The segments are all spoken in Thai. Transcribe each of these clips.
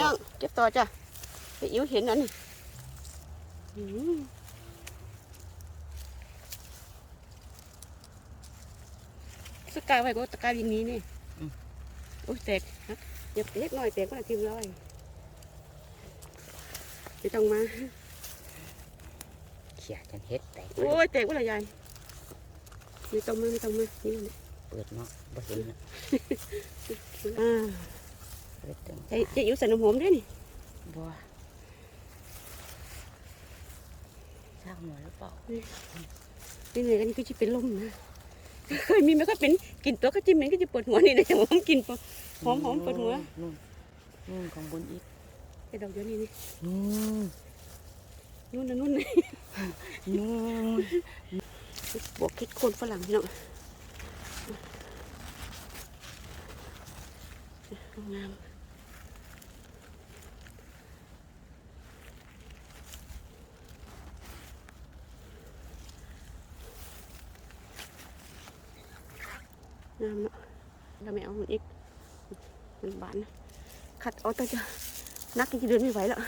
น้องเก็บต่อจ้ะไปอิ๋วเห็นอันนี้อืมสกายไว้ก็ตะกายอย่างนี้นี่โอ้ยแตกฮะเดี๋ยวเล็กน้อยแตกก็ทิมร้อยไม่ต้องมาเขียจังเฮ็ดแตกโอ้ยแตกว่าละยายไม่ต้องมาไม่ต้องมานี่นะเปิดเนาะบ่เห็นน่ะอ่า เปิดจังใจใจอิ๋วใส่น้ำหอมด้วยนี่บ่สร้างหัวหรือเปล่านี่เลยอันนี้ก็จะเป็นลมนะเคยมีไหมก็เป็นกินตัวก็จิ้มเหม็นก็จะปวดหัวนี่นะหอมกินปะหอมหอมปวดหัวนู่นนู่นของบนอีกไอ้ดอกเดียวนี่นี่นู่นนู่นนะนู่นนะนู่นบวกคิดโคนฝรั่งพี่น้องงาม งามเนาะเราไม่เอามันอีกมันบานนะขัดเอาแต่จะนักจริงๆเดินไม่ไหวแล้ว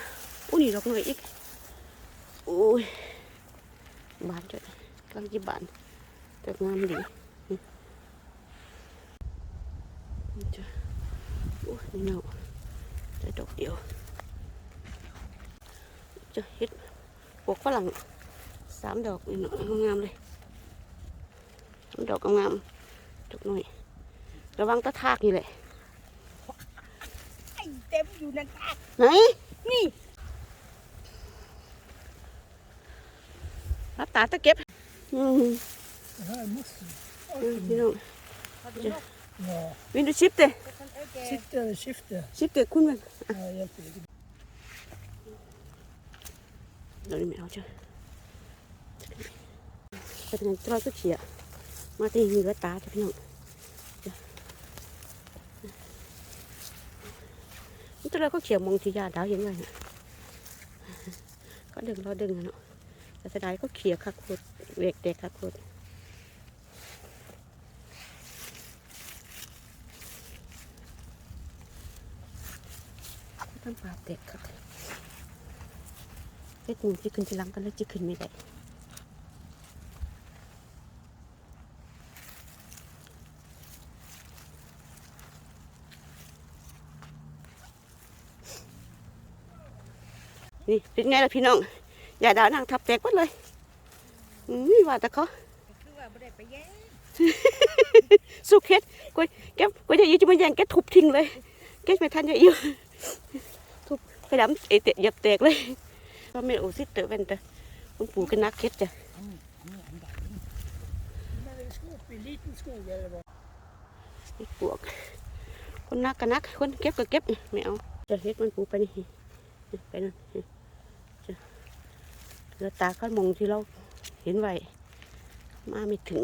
จ้ะกำลังจะบานแต่งามดีนี่นี่จ้ะโอ้ยนี่เนาแต่ดอกเดียวจะเฮ็ดปลูกฝรั่งสามดอกนี่เนาะงามๆเลยสามดอกงามๆดอกหน่อย ระวังตะทากนี่แหละไอ้เต็มอยู่นั่นค่ะไหน นี่รับตาตะเก็บ อืม Ja, måste. อืมพี่น้อง Ja, วินดูชิปเตะ sitter eller skifter. ชิปเตะคุณมัน Ja, hjälper lite. เราไม่เอาจ้ะเป็นไงตลอดก็เฉียมาตีเหลือตาจ้ะพี่น้องจ้ะ นี่ตลอดก็เฉียมองทียาดาวยังไงน่ะก็ดึงเราดึงอะเนาะแต่สดายก็เขี่ยคักคตรเวกเด็กคักโคตรทำปาเด็กครับเฮ็ดหมูที่ขึ้นทีหลังกันแล้วจะขึ้นไม่ได้ นี่เป็นไงล่ะพี่น้องอย่าด่านางทับแตกหมดเลยอืมว่าแต่เขาคือว่าบ่ได้ไปแย่งสุกเฮ็ดกวยแกกวยจะยืจะมาแย่งแกทุบทิ้งเลยแกไม่ทันจะอิ่วทุบไปดำเอเตะเหยับแตกเลยก็ไม่โอ้สิเตอเวนแต่คุณปู่ก็นักเฮ็ดจ้ะอันนี้อันนี้อันใหญ่ Men är det skog, en liten skog eller vad? อีกปวกคนนักก็นักคนเก็บก็เก็บไม่เอาจะเฮ็ดมันปู่ไปนี่ไปนั่นจะ เหลือตาก็มองที่เราเห็นไว้มาไม่ถึง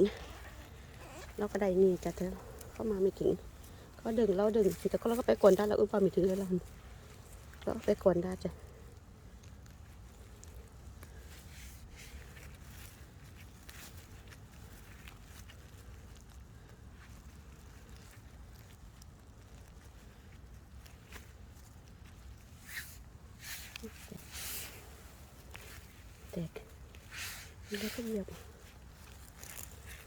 เราก็ได้นี่จ้ะเธอเขามาไม่ถึงเขาดึงเราดึงสิแต่ก็เราก็ไปกวนได้เราอุ้มปลาไม่ถึงเลยเราเราไปกวนได้จ้ะแตกแล้วก็เหยียบ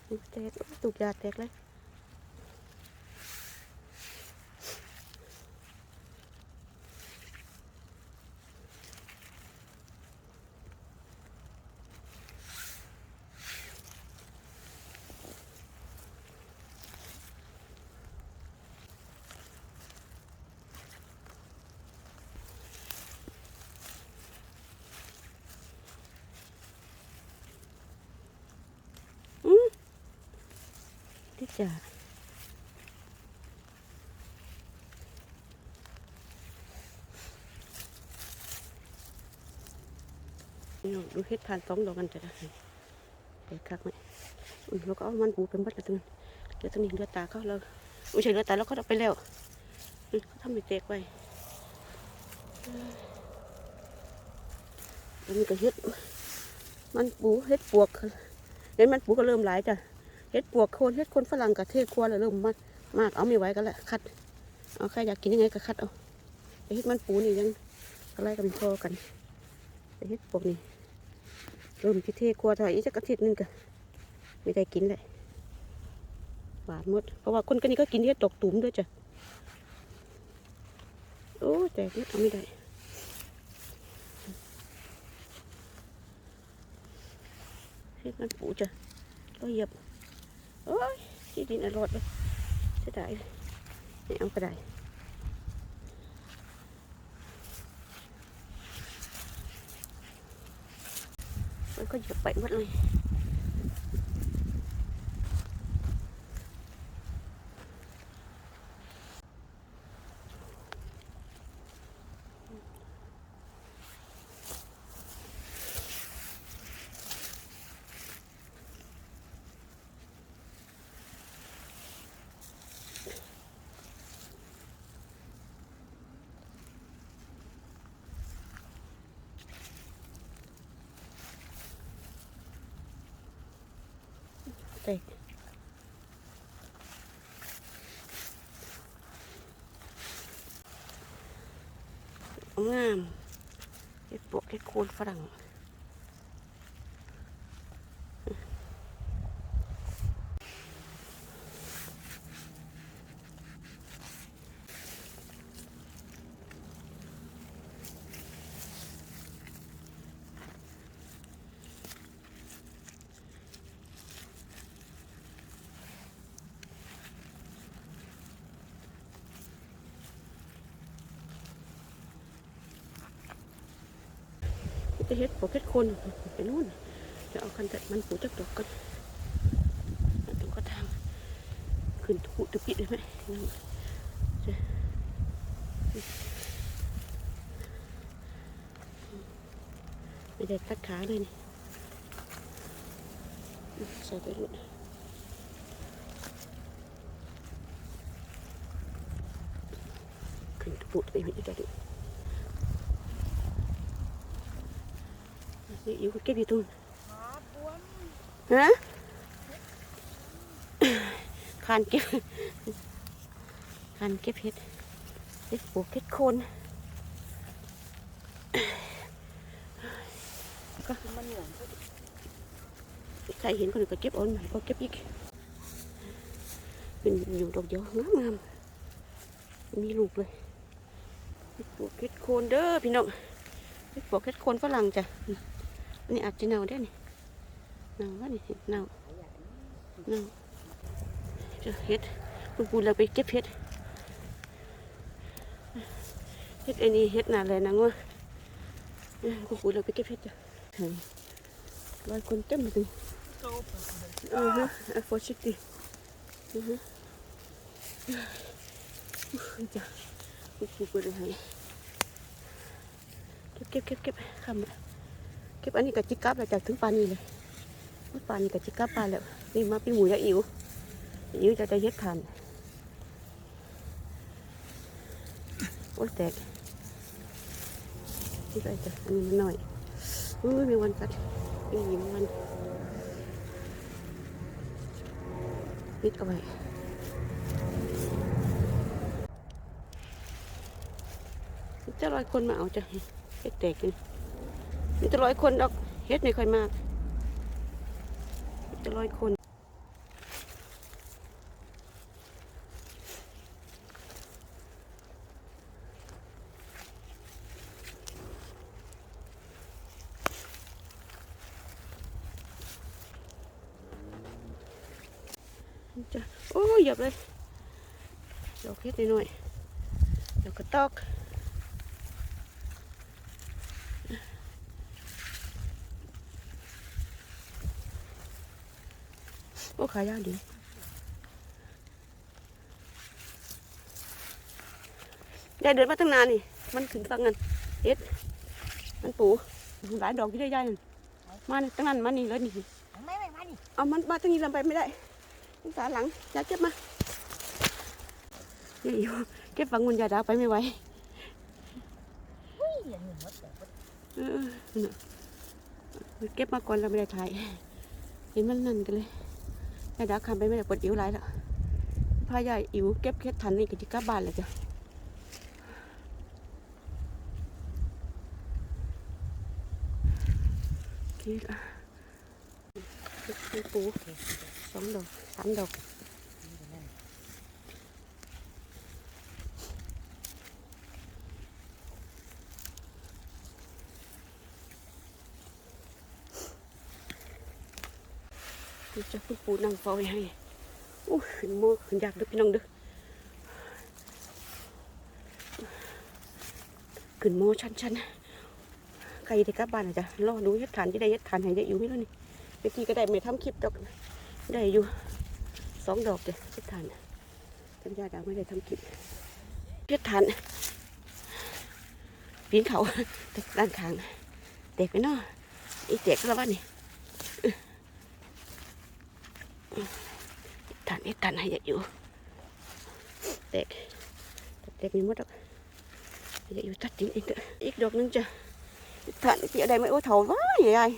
อุ๊ยแตกตุกยาแตกเลย ที่จะ นี่ดูเฮ็ดผ่านสองดอกกันจะได้เปิดคักไหมอุ้ยแล้วก็เอามันปูเป็นบัดละตรงนั้นเดี๋ยวตรงนี้เลือดตาเขาเราไม่ใช่เลือดตาแล้วเขาเอาไปแล้วอืมเขาทำให้แตกไว้อันนี้ก็เฮ็ดมันปูเฮ็ดปวกเห็นมันปูก็เริ่มหลายจ้ะเฮ็ดปวกโคนเฮ็ดคนฝรั่งกับเทศครัวแล้วเริ่มมากมากเอาไม่ไหวกันแหละคัดเอาใครอยากกินยังไงก็คัดเอาเฮ็ดมันปูนี่ยังอะไรกันพอกัน แต่เฮ็ดปกนี่เริ่มที่เทครัวถอยอีกสักอาทิตย์นึงก็ไม่ได้กินเลยหวานหมด เพราะว่าคนกันนี้ก็กินเฮ็ดดอกตุ่มด้วยจ้ะโอ้แต่เฮ็ดเอาไม่ได้เฮ็ดมันปูจ้ะก็เหยียบโอ้ยที่ดินอร่อยเลยเสียดายเลยไม่เอาก็ได้ มันก็เห ตกงามเห็ดปวกเห็ดโคนฝรั่ง จะเห็ดปวกเห็ดคนไปนู่นจะเอาคันแต่มันปูจักดอกกันตรงก็ทำขึ้นตุตุปิดเลยไหมไม่ได้ตัดขาเลยนี่ใส่ไปนู่นขึ้นตุปุดไปม่ได้ดูนี่ อยู่ก็เก็บอยู่ตรงฮะคานเก็บคานเก็บเห็ดเห็ดปวกเห็ดโคนก็มันเหนื่อยใครเห็นคนอื่นก็เก็บเอ่อนใหม่ก็เก็บอีกเป็นอยู่ดอกเดียวงามงามๆมีลูกเลยเห็ดปวกเห็ดโคนเด้อพี่น้องเห็ดปวกเห็ดโคนฝรั่งจ้ะอั นนี้อาจจะเน่าได้นี่เน่าวะนี่เน่าเน่าเจะเฮ็ดคุณปูเราไปเก็บเฮ็ดเฮ็ดไอ้นี่เฮ็ดน่าเลยนะงัวเอ้ยคุณปูเราไปเก็บเฮ็ดจ้ะเฮ้ยร้อยคนเต็มเลยอือฮะอะ forsiktig อือฮะจ้ะคุณปูปูเลยให้เก็บเก็บเก็บเก็บคำละ เก็บอันนี้กับจิกกับแล้วจากถึงปานนี้เลยปานนี้กับจิกกับปานแล้วนี่มาเป็นหมูยาอิ๋วอิ๋วจะได้เย็ดทันโอ้ยแตกนี่ก็จะอันนี้มันหน่อยอุ้ยมีวันกัดมีหยิมวันปิดเอาไว้จะร้อยคนมาเอาจะเฮ็ดแตกกัน มีแต่ร้อยคนดอกเฮ็ดไม่ค่อยมากมีแต่ร้อยคนจ้ะโอ้ยหยับเลยดอกเฮ็ดหน่อยๆดี๋ยวก็ตอก ขายาวดียายเดินมาตั้งนานนี่ มันถึงฟังกันเอ็ดมันปูหลายดอกที่ได้ยายนั่นมานี่ตั้งนั้นมานี่เลยนี่ไม่ไม่มาดิเอามันมาตั้งนี้ลำไปไม่ได้สงสารหลังยายเก็บมาเดี๋ยวอยู่เก็บฝังเงินยายดาวไปไม่ไหวอุ้ยอย่างนี้หมดแต่เออนั่นน่ะเก็บมาก่อนเราไม่ได้ถ่าย เห็นมันนั่นกันเลย แม่ดาคำไปไม่ได้ปวดอิ๋วไรละพายายอิ๋วเก็บเคล็ดทันนี่กี่กลับบ้านเลยจ้ะคิดปูสองดอกสามดอก จะคุณปูนั่งเฝ้าไว้ให้อู้ขึ้นโมขึ้นยากเด้อพี่น้องเด้อขึ้นโมชันชันใครที่กลับบ้านอาจจะรอดูยัดฐานที่ได้ยัดฐานให้ได้อยู่ไม่รู้นี่เมื่อกี้ก็ได้ไม่ทำคลิปดอกได้อยู่สองดอกจ้ะยัดฐานจำยาดาไม่ได้ทำคลิปยัดฐานปีนเขาด้านข้างเด็กไปเนาะอีเด็กก็แล้วว่านี่ ฐานยัดฐานให้ได้อยู่เด็กเด็กมีมดดอกเดี๋ยอยู่ตัดทิ้งอีกอีกดอกหนึงจ้ะฐานเปียได้ไหมโอ้เถาว้ายยาย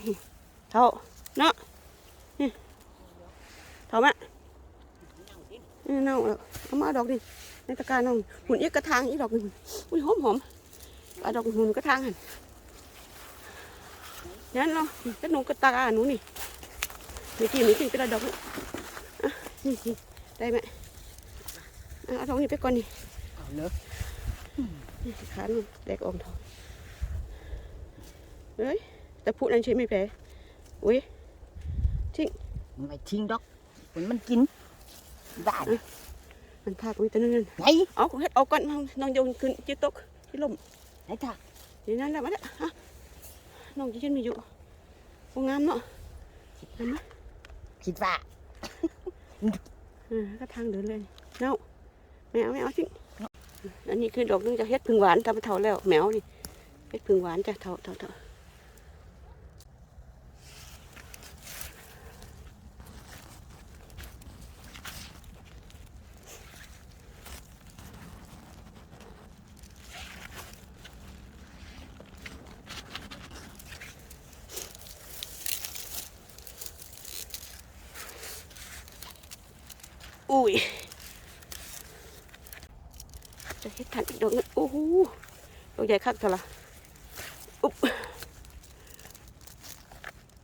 เถาเนาะเถาแม่นี่เน่าแล้วเอามาเอาดอกดิในตะการน้องหุ่นอีกกระทางอีกดอกหนึ่งอุ้ยหอมหอมเอาดอกหุ่นกระทางหันยันเนาะกระหนูกระตาหนูนี่มีกี่มีกี่กระดอกนี่อะนี่นี่ ได้ไหมอะเอาดอกนี้ไปก่อนนี่เอาเลยนี่ขาหนูแตกออกทองเฮ้ยแต่พูดนั่นใช่ไหมแผลอุ้ยไม่ทิ้งดอกมันมันกินได้มันทากอุ้ยตัวนึงนั่นไหนเอาเฮ็ดเอาก่อนน้องน้องโยนขึ้นจิตกที่ลมไหนท่านี่นั่นแหละมาเนี่ยฮะน้องจะเช่นมีอยู่โอ้งามเนาะเห็นไหมคิดว่า อ่าก็ทางเดินเลยเน่าแมวแมวทิ้งอันนี้คือดอกนึงจะเฮ็ดพึ่งหวานทำไปเท่าแล้วแมวนี่เฮ็ดพึ่งหวานจ้ะเท่าเท่าเท่า อุ้ยจะเฮ็ดทันอีกดอกนึงโอ้โหดอกใหญ่คักเท่าละอุ๊บ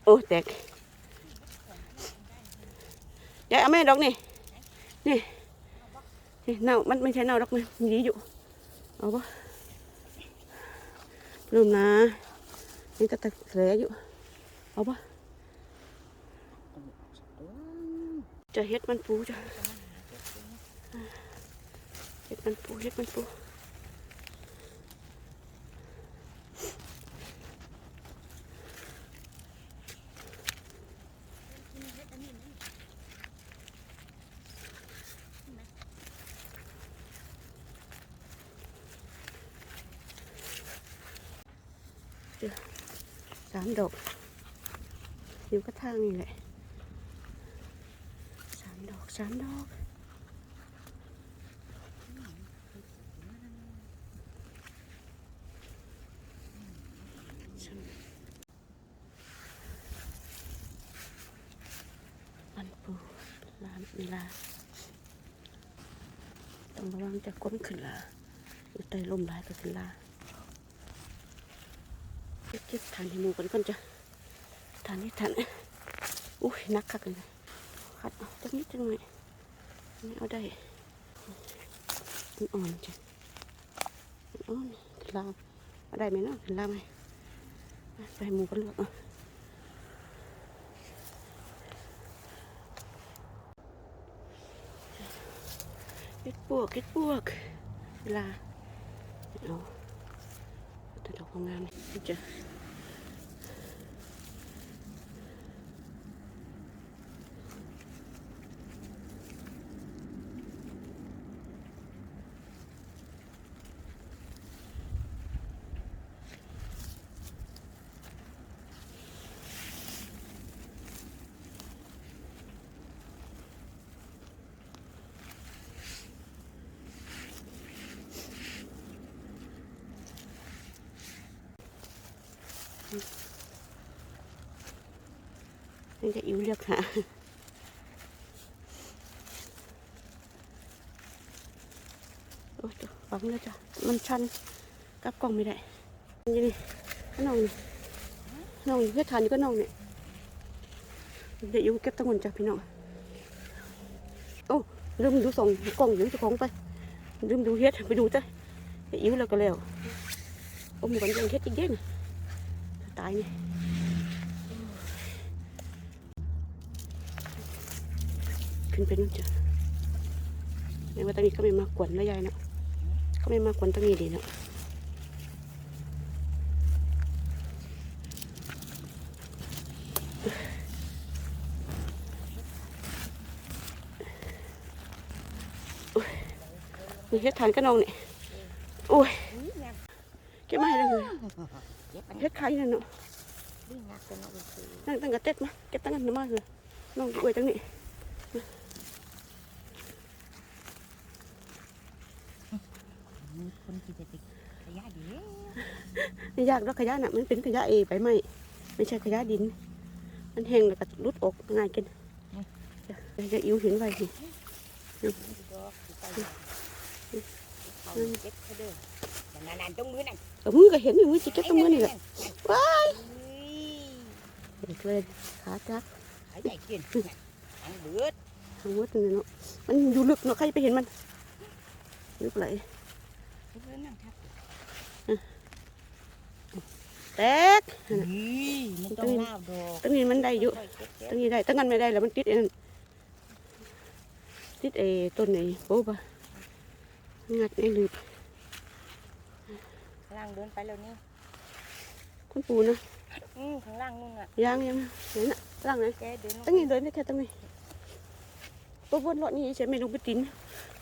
โอ้แตกยายเอาแม่ดอกนี่นี่นี่เน่ามันไม่ใช่เน่าดอกมันมีดีอยู่เอาปะลืมนะนี่ตะตะแผลอยู่เอาปะจะเฮ็ดมันปูจ้ะเฮ็ดมันปูเฮ็ดมันปูสามดอกอยู่กระทางนี่แหละสามดอกสามดอก ลามเวลาต้องระวังจะก้นขึ้นลาอยู่ใต้ลมหลายก็ขึ้นลาเก็บเก็บทานให้มูกันก่อนจ้ะทานนี่ทานอุ้ยนักคักเลยขัดเอาจังนิดจังหน่อยไม่เอาได้มันอ่อนจ้ะอ่อนขึ้นลาเอาได้ไหมเนาะขึ้นลาไหมไปหมูกันเลือกเอา เก็ด ปวกเก็ดปวก เวลาเอาแต่ดอกงามๆนี่จะ นี่จะอิ๋วเลือกหาโอ้ยจ้ะฟังแล้วจ้ะ มันชันกับกล้องไม่ได้นี่นี่ขนมนี่น้องเฮ็ดทานอยู่ก็น้องเนี่ยเดี๋ยวอยู่เก็บตั้งวันจ้ะพี่น้องโอ้ลืมดูส่งกล้องอยู่จ้าของไปลืมดูเฮ็ดไปดูจ้ะเดี๋ยวอิ่วแล้วก็แล้วโอ้มันยังเฮ็ดอีกเด้นตายเนี่ ขึ้นไปนู่นจ้ะแม้ว่าตอนนี้ก็ไม่มากวนแล้วยายเนาะก็ไม่มากวนตรงนี้ดีเนาะมีเฮ็ดทานก็นองนี่โอ้ยเก็บมาให้เลยเฮ็ดไข่นั่นเนาะนั่งตั้งกระเต็ดมาเก็บตั้งกันมาเลยน้องอวยจังนี่ มีคนที่จะไป ขยะเดียวนี่ยากแล้วขยะน่ะมันเป็นขยะเอใบไม้ไม่ใช่ขยะดิน มันแห้งแล้วก็รุดออกง่ายกินจะจะอิวเห็นไว้สิดอกสิไปเขาเก็บเขาเด้อแต่นานๆตรงมือนั่นเออมือก็เห็นอยู่มือจิเก็บตรงมือนี่แหละว้ายเฮ้ยเด็กเลยขาจักหายใจกินอันเบิดทางวัดนี่เนาะมันอยู่ลึกเนาะใครไปเห็นมันลึกไหลเบิดนั่นครับ แตกเฮ้ยมันต้องลาวดอกตั้งนี้มันได้อยู่ค่อยๆเก็บเก็บตั้งนี้ได้ตั้งนั้นไม่ได้แล้วมันติดไอ้นั่นติดไอ้ต้นไอ้โป๊บอะงัดไอ้ลืบข้างล่างเดินไปแล้วนี่คุณปูนะอืมข้างล่างนู่นอะยางยังเห็นน่ะร่างไหนแกเดินลงตั้งนี้เดินได้แค่ตั้งนี้ตัวบนรถนี่ใช่ไหมลงไปติน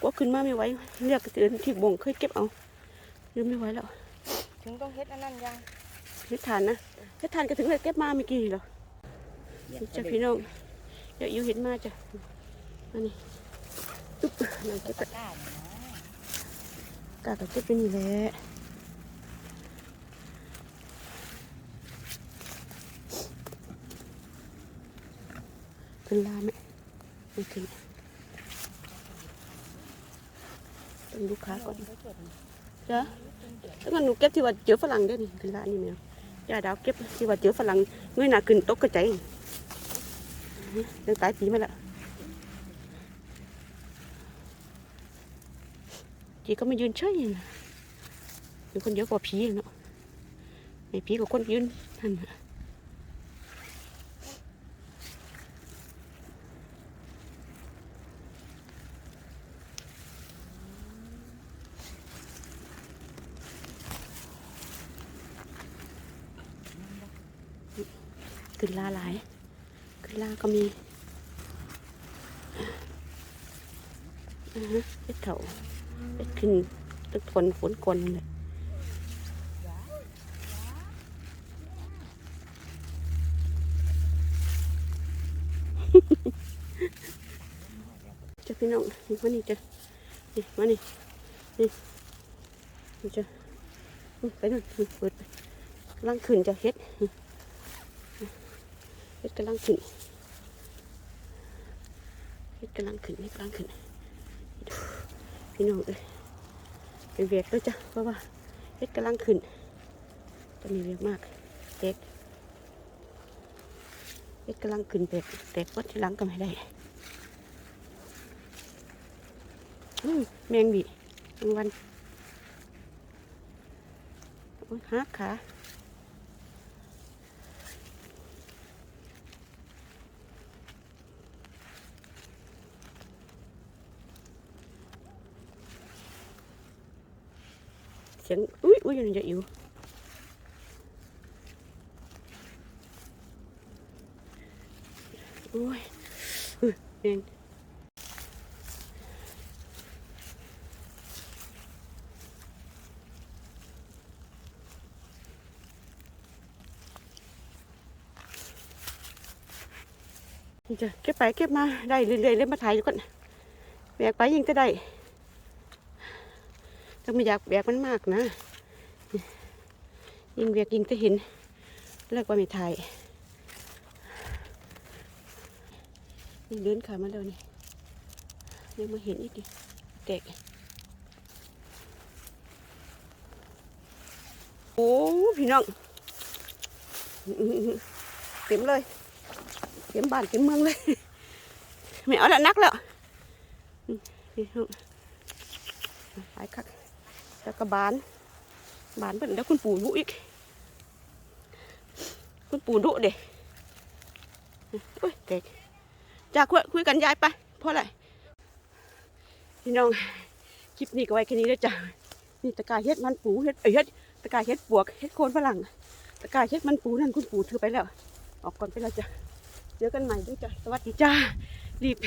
กลัวขึ้นมาไม่ไหวเรียกเดินที่บ่งเคยเก็บเอา ยืมไม่ไหวแล้วถึงต้องเฮ็ดอันนั้นยังเฮ็ดทานนะเฮ็ดทานก็ถึงเลยเก็บมาเมื่อกี้นี่เหรอนี่จ้ะพี่น้องเดี๋ยวอยู่เห็นมาจ้ะอันนี้ตุ๊บนั่นเก็บตะกร้าเนี่ยนะกาก็เก็บไปนี่แหละขึ้นลาไหมไม่ขึ้นต้องลูกค้าก่อน จ้ะถ้วมันหนูเก็บที่ว่าเจอฝรั่งเด้นี่ขึ้นลานี่แมวยาดาวเก็บที่ว่าเจอฝรั่งเงยหน้าขึ้นตกกระจายเรื่องตายปีมาละจีก็มายืนเฉยนะเป็นคนเยอะกว่าผีเนาะไอ้ผีกับคนยืนนั่นนะ ลาหลายขึ้นลาก็มีอ่าฮะเป็ดเถาเป็ดขึ้นตึกฝนฝนกลนเลยจะพี่น้องมานี่จ้ะนี่มานี่นี่นี่จ้ะไปนู่นเปิดไปกำลังขึ้นจะเฮ็ด ดกำลังขึ้นเฮ็ดกำลังขึ้นเฮ็ดกำลังขึ้นพี่น้องเอ้ยเป็นเวียกแล้วจ้ะเพราะว่าเฮ็ดกำลังขึ้นตอนนี้เวียกมากเด็กเฮ็ดกำลังขึ้นแตกแตกวัดที่หลังก็ไม่ได้แมงบีวันหักขา เสียงอุ้ยอุ้ยยังจะอยู่โอ้ยอุ้ยแมงนี่จะเก็บไปเก็บมาได้เรื่อยๆเลยมาถ่ายอยู่ก่อนแบกไปยิงจะได้ ถ้าไม่อยากแบกมันมากนะ ยิงแบกยิงจะเห็น เลิกว่าไม่ถ่ายนี่เดินขามาแล้วนี่ยังมาเห็นอีกดิแตกโอ้พี่น้องเต็มเลยเต็มบ้านเต็มเมืองเลยไม่เอาละนักแล้วอืมนี่ลูกไปคัก แล้วก็บาน บานเป็นแล้วคุณปู่ดุอีก คุณปู่ดุเด็โอ้ยเด็กจาคุยคุยกันยายไปเพราะอะไรพี่น้องคลิปนี้ก็ไว้แค่นี้แล้วจ้ะนี่ตะกายเฮ็ดมันปูเฮ็ดเอ้ยเฮ็ดตะกายเฮ็ดปวกเฮ็ดโคนฝรั่งตะกายเฮ็ดมันปูนั่นคุณปู่ถือไปแล้ว ออกก่อนไปแล้วจ้ะเจอกันใหม่ด้วยจ้ะสวัสดีจ้ารีบ